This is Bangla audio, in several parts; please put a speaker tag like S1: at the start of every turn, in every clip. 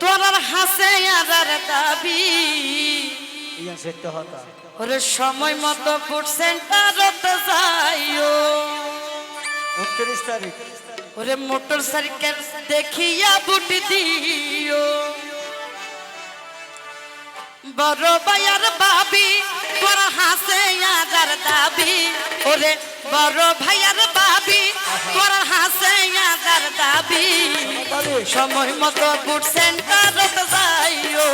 S1: তোরার হাসে আর দাবি। ওরে সময় মতো ফুড সেন্টারত যাইও।
S2: উনত্রিশ তারিখ।
S1: ওরে মোটর সাইকেল দেখিয়া বুট দিও। বড় ভাইয়ার বাবি তোর হাসে আর দাবি। ওরে বড় ভাইয়ার বাবি তোর হাসে আর দাবি। সময় মতো বুট সেন্টারত যাইও,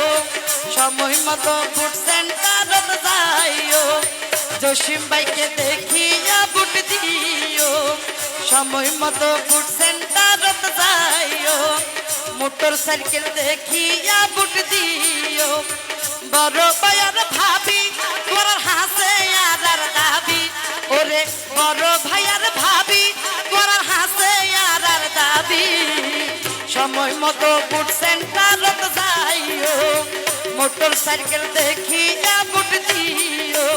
S1: সময় মতো বুট সেন্টারত যাইও। জসিম ভাইকে দেখিয়া বুট দিও, সময় মতো বুট সেন্টারত যাইও। মোটর সাইকেল দেখিয়া বুট দিও। বড় ভাইয়ার ভাবি বড় ভাইয়ার ভাবি তোর হাসে আর দাবি। সময় মতো বুট সেন্টারত যাইও, মোটর সাইকেল দেখিয়া বুট দিও।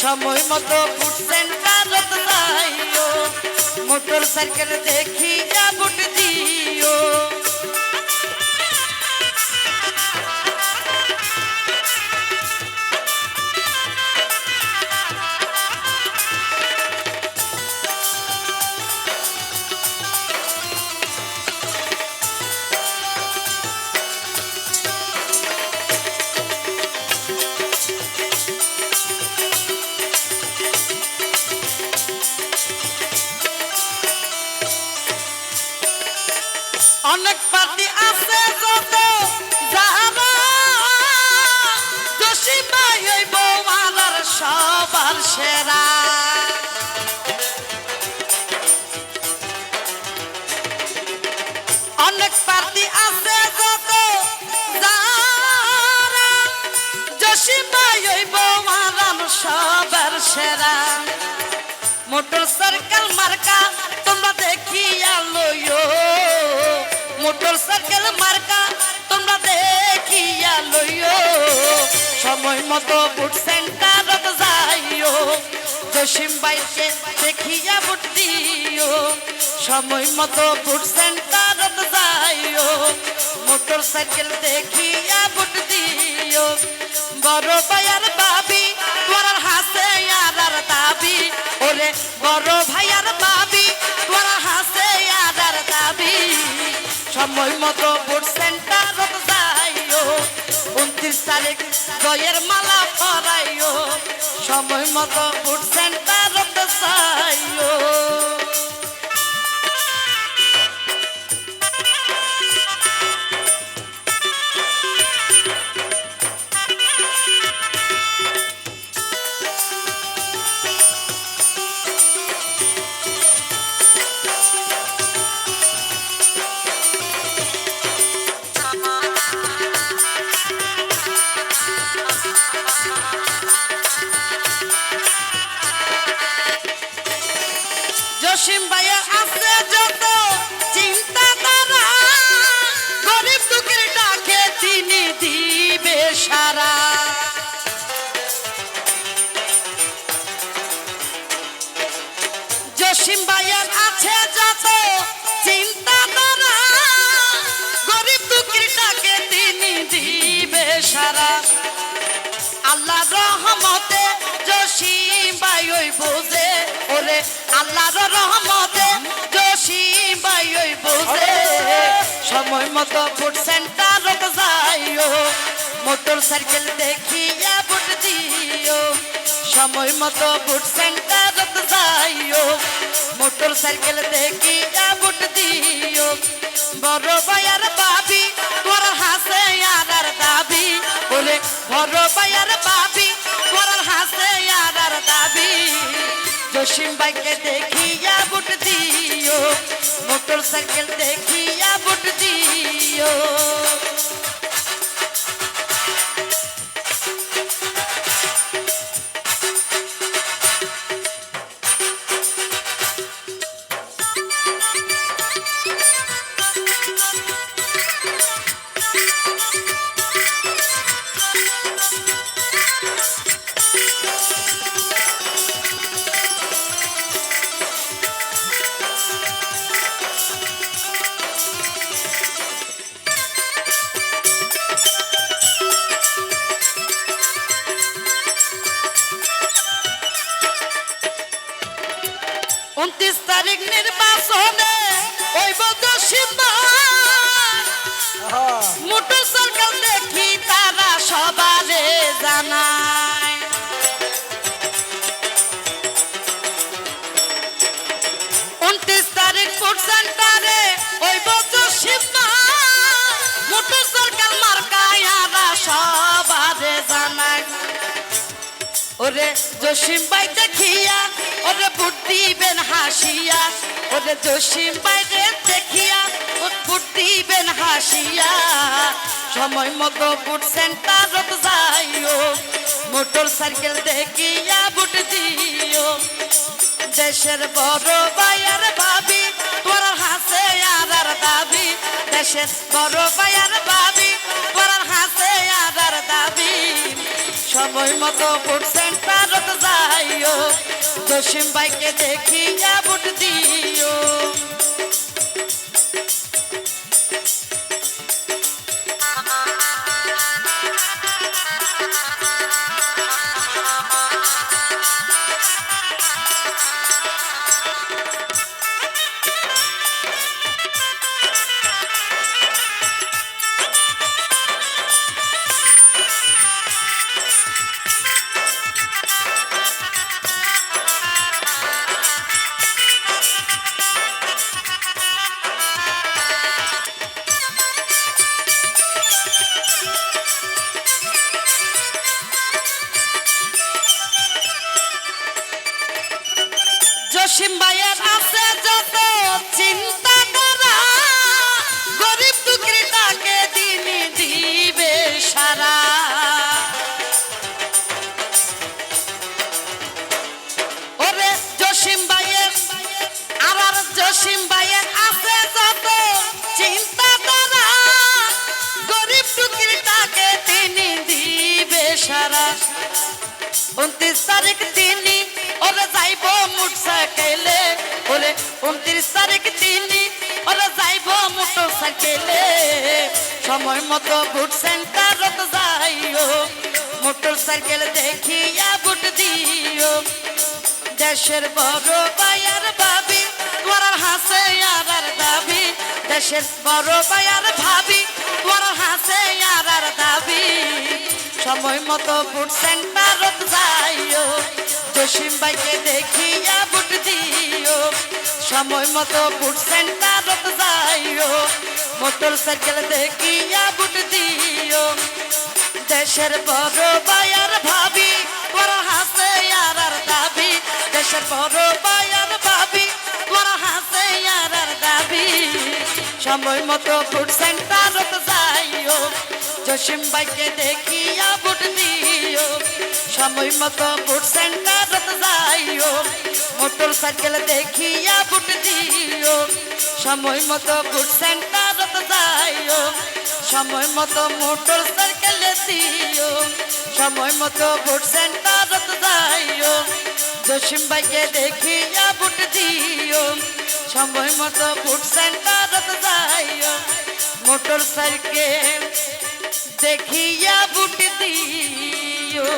S1: সময় মতো বুট সেন্টারত যাইও, মোটর সাইকেল দেখিয়া বুট দিও। অনেক পার্টি আছে যত যারা জসি ভাই ওই বৌমালার সবার সেরা। সবার সেরা। মোটর সাইকেল মার্কা মোটর সাইকেল মার্কা তোমরা দেখিয়া লইও। সময় মতো বুট সেন্টারত যাইও। জসিম বাইকে দেখিয়া বুট দিও। সময় মতো বুট সেন্টারত যাইও। মোটর সাইকেল দেখিয়া বুট দিও। বড় ভাইয়ার বাবি তোর হাসে আর দাবি। ওরে বড় ভাইয়ার বাবি তোর হাসে আর দাবি। সময় মতো ভোট সেন্টার যাইও। উনত্রিশ তারিখ জয়ের মালা পরাইও। সময় মতো ভোট সেন্টার যাইও। আল্লাহর রহমতে জসিম ভাই ওই বোঝে। সময় মতো ফুড সেন্টারত যাইও। মোটর সাইকেল দেখিয়া বুট দিও। সময় মতো ফুড সেন্টারত যাইও। মোটর সাইকেল দেখিয়া বুট দিও। বড় ভাইয়ার বাবি তোর হাসে আর দাবি। ওরে বড় ভাইয়ার বাবি তোর হাসে আর দাবি। জসিম ভাইকে দেখিয়া বুট দিও মোটর সাইকেল দেখিয়া বুট দিও। জসিম মোটর সাইকেল দেখি তারা সবারে জানায়। উনত্রিশ তারিখ ফুড সেন্টারে ওই বছর মোটর সাইকেল মার্কায় আরা সবারে জানায়। ওরে জসিম ভাই দেখিয়া ওরে দিবেন হাসিয়া, ওরে জসিম ভাই রে দেখিয়া ওর দিবেন হাসিয়া। সময় মতো বুট সেন্টারত যাইও, মোটর সাইকেল দেখিয়া বুট দিও। দেশের বড় ভাইয়ার ভাবি, তোর হাসে আর দাবি। দেশের বড় ভাইয়ার ভাবি, তোর হাসে আর দাবি। সময় মতো ভোট সেন্টারত যাইও জসিম ভাইকে দেখিয়া বুট দিও। জসিম ভাইয়ের আছে ভাইয়ের আছে যত চিন্তা করা, গরিব টুকরিটাকে তিনি দিবে সারা। উনত্রিশ তারিখ তিনি ওরে যাইব উনত্রিশ তারিখ তিনি ওরে যাইব মোটরসাইকেলে। সময় মতো বুট সেন্টারত যাইও, মোটরসাইকেল দেখিয়া বুট দিও। দেশের বড় ভাইয়ার ভাবি তোর হাসে আর আর দাবি। দেশের বড় ভাইয়ার ভাবি তোর হাসে আর আর দাবি। সময় মতো বুট সেন্টারত যাইও, জসিম ভাইকে দেখিয়া বুট দিও। সময় মতো বুট সেন্টার যাইও মোটর সাইকেল দেখিয়া বুট দিও। দেশের বড় বায়ার ভাবি, বড় হাসে আর দাবি, দেশের বড় সময় মতো ফুড সেন্টারত যাইও। জসিম ভাইকে দেখিয়া বুট দিও সময় মতো ফুড সেন্টারত যাইও। মোটর সাইকেল দেখিয়া বুট দিও। সময় মতো ফুড সেন্টারত যাইও। সময় মতো মোটর সাইকেল দিও। সময় মতো ভোট সেন্টারত যাইও। জসিম ভাইকে দেখিয়া ভোট দিও। সময় মতো ভোট সেন্টারত যাইও। মোটর সাইকেল দেখিয়া বুটি দিও।